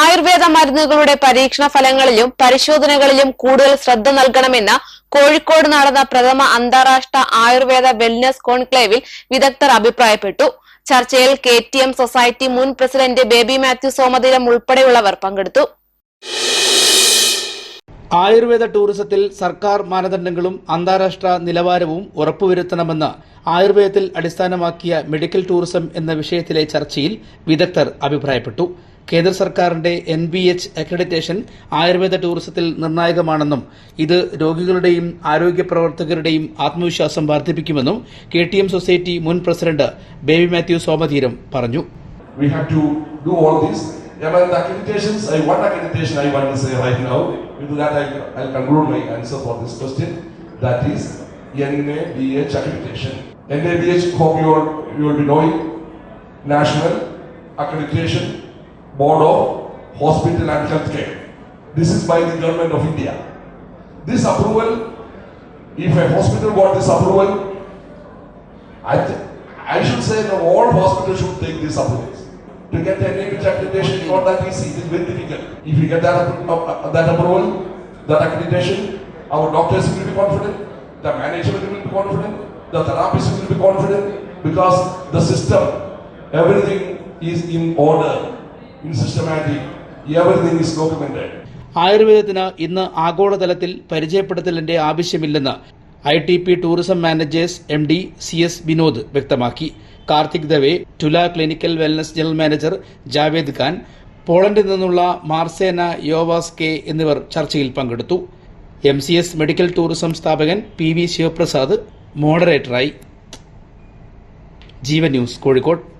ആയുർവേദ മരുന്നുകളുടെ പരീക്ഷണ ഫലങ്ങളിലും പരിശോധനകളിലും കൂടുതൽ ശ്രദ്ധ നൽകണമെന്ന കോഴിക്കോട് നടന്ന പ്രഥമ അന്താരാഷ്ട്ര ആയുർവേദ വെൽനസ് കോൺക്ലേവിൽ വിദഗ്ധർ അഭിപ്രായപ്പെട്ടു. ചർച്ചയിൽ കെ ടി എം സൊസൈറ്റി മുൻ പ്രസിഡന്റ് ബേബി മാത്യു സോമതിരം ഉൾപ്പെടെയുള്ളവർ പങ്കെടുത്തു. ആയുർവേദ ടൂറിസത്തിൽ സർക്കാർ മാനദണ്ഡങ്ങളും അന്താരാഷ്ട്ര നിലവാരവും ഉറപ്പുവരുത്തണമെന്ന് ആയുർവേദത്തിൽ അടിസ്ഥാനമാക്കിയ മെഡിക്കൽ ടൂറിസം എന്ന വിഷയത്തിലെ ചർച്ചയിൽ വിദഗ്ധർ അഭിപ്രായപ്പെട്ടു. കേന്ദ്ര സർക്കാരിന്റെ N B H accreditation Ayurveda ടൂറിസത്തിൽ നിർണായകമാണെന്നും ഇത് രോഗികളുടെയും ആരോഗ്യ പ്രവർത്തകരുടെയും ആത്മവിശ്വാസം വർദ്ധിപ്പിക്കുമെന്നും കെ ടി എം സൊസൈറ്റി മുൻ പ്രസിഡന്റ് ബേബി മാത്യു സോമധീരം പറഞ്ഞു. National accreditation. Board of Hospital and Healthcare. This is by the government of India. This approval, if a hospital got this approval, I, I should say that all hospitals should take this approach. To get the NABH accreditation is not that easy, it is very difficult. If you get that, uh, uh, that approval, that accreditation, our doctors will be confident, the management will be confident, the therapists will be confident, because the system, everything is in order, ആയുർവേദത്തിന് ഇന്ന് ആഗോളതലത്തിൽ പരിചയപ്പെടുത്തലിന്റെ ആവശ്യമില്ലെന്ന് I T P tourism managers M D C S Vinod വ്യക്തമാക്കി. Karthik Dave Tula clinical wellness general manager Javed Khan പോളണ്ടിൽ നിന്നുള്ള Marzena യോവാസ് K എന്നിവർ ചർച്ചയിൽ പങ്കെടുത്തു. M C S medical tourism സ്ഥാപകൻ പി വി ശിവപ്രസാദ് മോഡറേറ്ററായി. ജീവൻ ന്യൂസ് കോഴിക്കോട്.